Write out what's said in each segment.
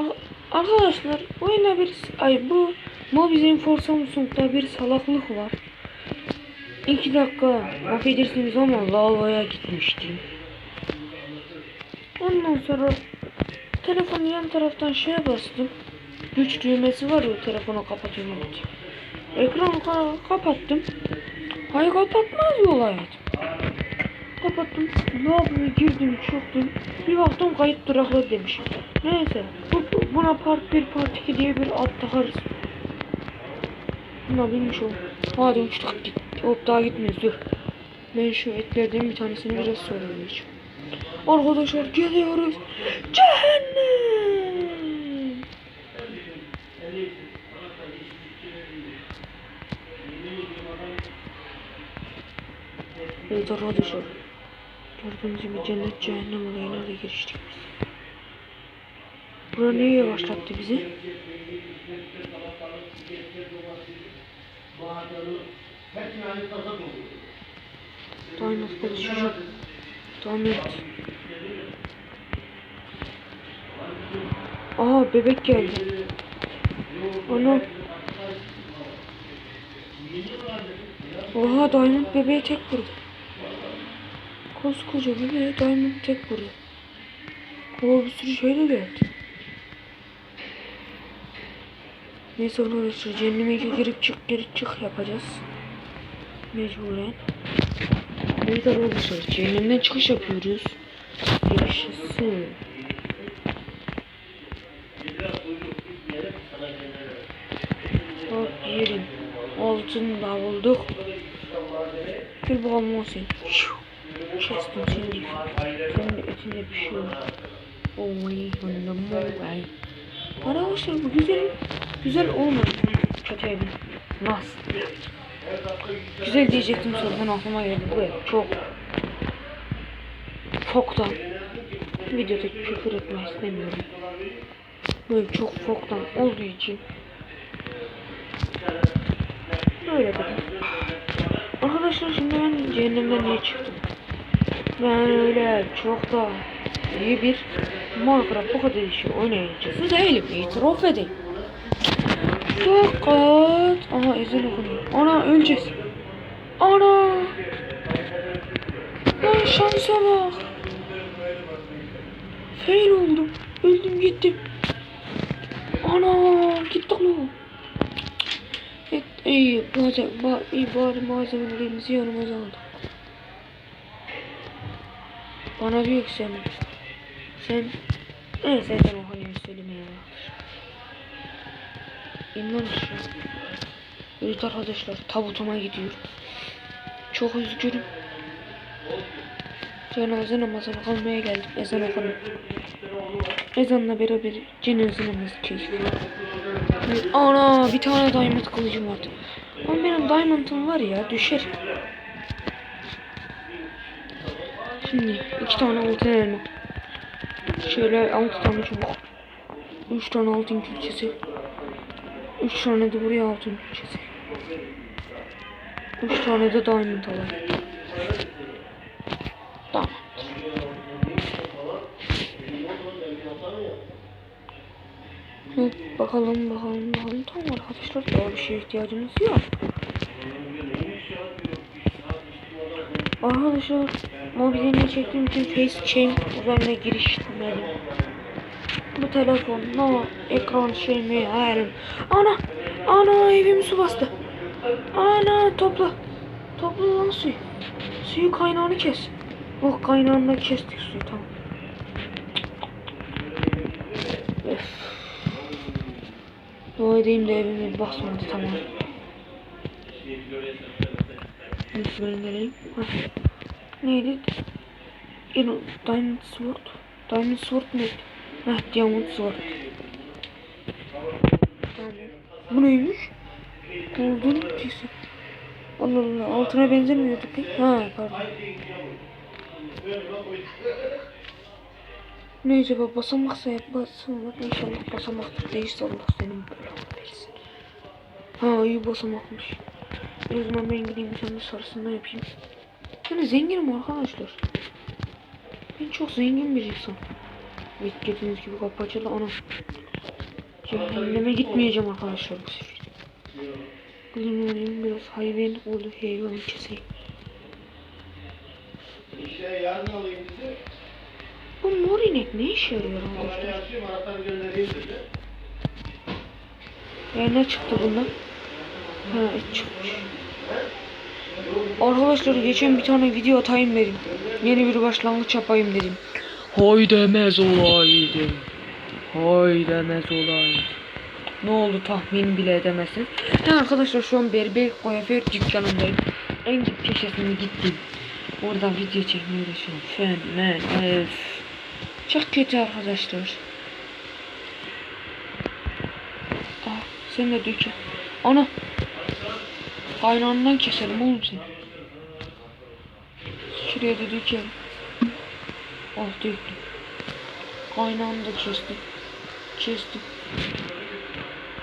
Ar- Arkadaşlar bu yine bir ay bu Mobizen for Samsung'da bir salaklık var. 2 dakika affedersiniz ama lavaboya gitmiştim. Ondan sonra telefonu yan taraftan şeye bastım. Güç düğmesi var ya telefonu kapatıyorum. Ekranı ka- kapattım. Hayır kapatmaz yol hayat. Kapattım. Lavaboya girdim çıktım. Bir baktım kayıt durakladı demiş. Neyse. Bu, bu- buna part 1 part 2 diye bir ad takarız. Buna bilmiş ol. Hadi uçtuk git. Hop daha gitmiyoruz dur. Ben şu etlerden bir tanesini biraz sonra yiyeceğim. Arkadaşlar geliyoruz. Cehennem. Evet arkadaşlar. Gördüğünüz gibi cennet cehennem olayına da giriştik biz. Bura neye başlattı bizi? Diamond konuşacağım. Diamond. Aa bebek geldi. Ana. Oha Diamond bebeğe tek vurdu. Koskoca bebeğe Diamond tek vurdu. O bir sürü şey de geldi. Neyse arkadaşlar cehenneme girip çık girip çık yapacağız. Mecburen. Evet arkadaşlar cehennemden çıkış yapıyoruz. Yaşasın. Bak yerin altını da bulduk. Bir bakalım o seni. Senin de etinde pişiyor. Oy hanım oy. Arkadaşlar bu güzel güzel olmadı. Kötü evin. Nasıl? Güzel diyecektim sonra aklıma geldi. Bu çok çok da videoda küfür etmek istemiyorum. Ev çok foktan olduğu için böyle dedim. Arkadaşlar şimdi ben cehennemden niye çıktım? Ben öyle çok da iyi bir Minecraft bu kadar işi oynayıcısı değilim. İtiraf edeyim. Fakat aha ezan okunuyor. Ana öleceğiz. Ana. Lan şansa bak. Fail oldum. Öldüm gittim. Ana gittik lan. Evet, iyi, bazen, ba, iyi bari malzemelerimizi yanımıza aldık. Bana ki sen, sen, evet zaten o hayır söylemeye var. İn lan aşağı. Evet arkadaşlar tabutuma gidiyorum. Çok üzgünüm. Cenaze namazına kalmaya geldim. Ezan okunuyor. Ezanla beraber cenaze namazı. Evet, Ana bir tane diamond kılıcım vardı. Ama benim diamond'ım var ya düşer. Şimdi iki tane altın elma. Şöyle altı tane çubuk. Üç tane altın külçesi. Üç tane de buraya altın külçesi. Üç tane de diamond alalım. Tamam. Bakalım bakalım bakalım. Tamam arkadaşlar daha bir şeye ihtiyacımız yok. Arkadaşlar mobilini çektiğim için facecam üzerine girişmedim. Bu telefon no ekran şey mi hayalim. Ana ana evimi su bastı. Ana topla. Topla lan suyu. Suyu kaynağını kes. Oh kaynağını da kestik suyu tamam. Öf. Dua edeyim de evime basmadı tamam. Nereyim? Hah. Neydi? Diamond Sword. Diamond Sword neydi? Heh, Diamond Sword. Bu neymiş? Golden Pisi. Allah Allah altına benzemiyordu pek. Ha pardon. Ne acaba basamaksa yap basamak inşallah basamaktır değilse Allah senin belanı versin. Ha iyi basamakmış. O zaman ben gideyim bir tane sarısından yapayım. Ben zenginim arkadaşlar. Ben çok zengin bir insan. Evet gördüğünüz gibi kapı açıldı ana. Cehenneme gitmeyeceğim arkadaşlar bu sefer. Alayım biraz hayvan oldu hayvan keseyim. İşte yarın alayım dedi. Bu mor inek ne işe yarıyor arkadaşlar? E ne çıktı bundan? Ha çıkmış. Arkadaşlar geçen bir tane video atayım dedim. Yeni bir başlangıç yapayım dedim. Hay demez olaydı. Hay demez olaydı. Ne oldu tahmin bile edemezsin. Ya arkadaşlar şu an berber kuaför dükkanındayım. En dip köşesine gittim. Orada video çekmeye uğraşıyorum. Fen, men, öf. Çok kötü arkadaşlar. Ah, sen de dökün. Ana. Kaynağından keselim oğlum seni. Şuraya da dökelim. Ah döktüm. Kaynağını da kestim. Kestim.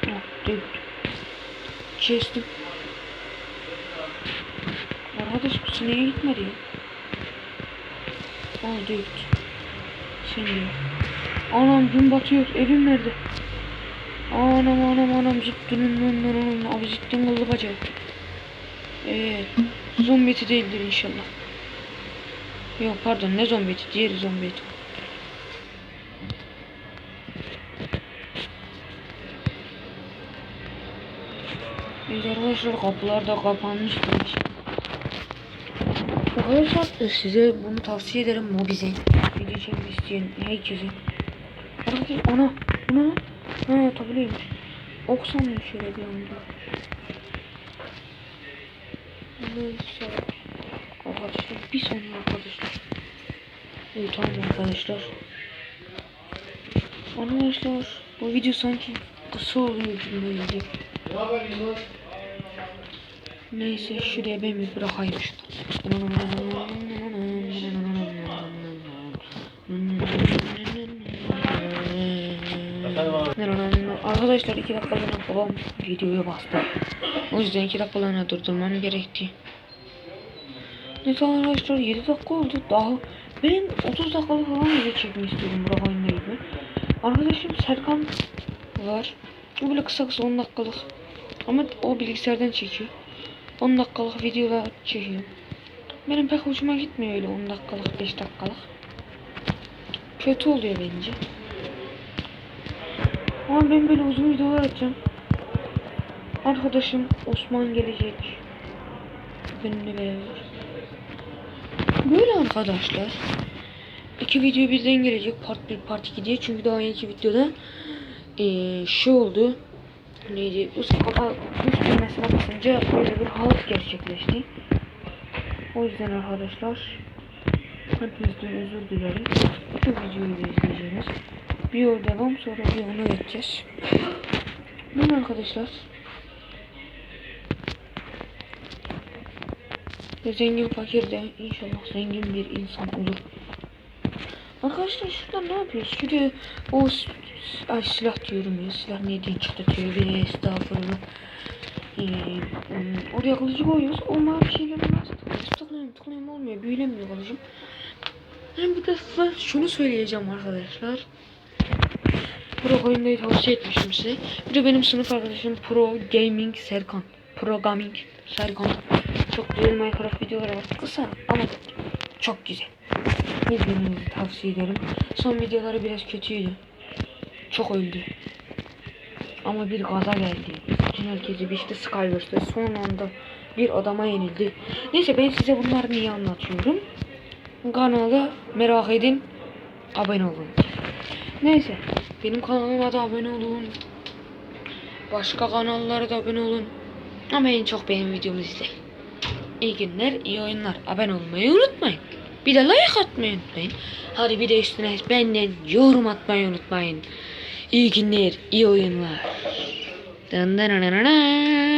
Ah döktüm. Kestim. Arkadaş bu sineğe gitmedi ya. Ah döktüm. Sen de. Anam gün batıyor. Evim nerede? Anam anam anam zıttının nın abi zıttın kıllı bacağı. Eee zombiti değildir inşallah. Yok pardon ne zombiti diğeri zombiti. Evet arkadaşlar kapılar da kapanmıştır. Arkadaşlar size bunu tavsiye ederim Mobizen. Video çekmek isteyen herkese. Arkadaşlar ana lan? Ha tabloymuş. Oksanıyor şöyle bir anda. Neyse. Arkadaşlar bir saniye arkadaşlar. Evet tamam arkadaşlar. Arkadaşlar bu video sanki kısa oluyor Yunus? Neyse şuraya ben bir bırakayım şunu. Arkadaşlar iki dakikalığına babam videoya bastı. O yüzden iki dakikalığına durdurmam gerekti. Neyse arkadaşlar 7 dakika oldu. Daha ben 30 dakikalık falan video çekmek istiyorum Burak oyunda gibi. Arkadaşım Serkan var. O böyle kısa kısa 10 dakikalık. Ama o bilgisayardan çekiyor. 10 dakikalık videolar çekiyor. Benim pek hoşuma gitmiyor öyle 10 dakikalık 5 dakikalık. Kötü oluyor bence. Ama ben böyle uzun videolar atacağım. Arkadaşım Osman gelecek. Benimle beraber. Böyle arkadaşlar. İki video birden gelecek part 1 part 2 diye. Çünkü daha önceki videoda eee şey oldu. Neydi? Üst kata üst düğmesine basınca böyle bir halt gerçekleşti. O yüzden arkadaşlar hepinizden özür dilerim. İki videoyu da izleyeceğiniz. Bir o devam sonra bir ona geçeceğiz. Bunu arkadaşlar zengin fakir de inşallah zengin bir insan olur. Arkadaşlar şurada ne yapıyoruz? Şuraya o ay, silah diyorum ya. Silah neyden çıktı? Tövbe estağfurullah. Ee, hmm, oraya kılıcı koyuyoruz. O mavi şeyleri nasıl? Tıklıyorum tıklıyorum olmuyor. Büyülemiyor kılıcım. Ben bir de size şunu söyleyeceğim arkadaşlar. Pro oyundayı tavsiye etmişim size. Bir de benim sınıf arkadaşım Pro Gaming Serkan. Pro Gaming Serkan. Çok güzel Minecraft videoları var. Kısa ama çok güzel. İzlemenizi tavsiye ederim. Son videoları biraz kötüydü. Çok öldü. Ama bir gaza geldi. Bütün herkesi biçti Skyverse'de. Son anda bir adama yenildi. Neyse ben size bunları niye anlatıyorum. Kanalı merak edin. Abone olun. Neyse. Benim kanalıma da abone olun. Başka kanallara da abone olun. Ama en çok benim videomu izleyin. İyi günler, iyi oyunlar. Abone olmayı unutmayın. Bir de like atmayı unutmayın. Hadi bir de üstüne benden yorum atmayı unutmayın. İyi günler, iyi oyunlar. Dın dın dın dın dın.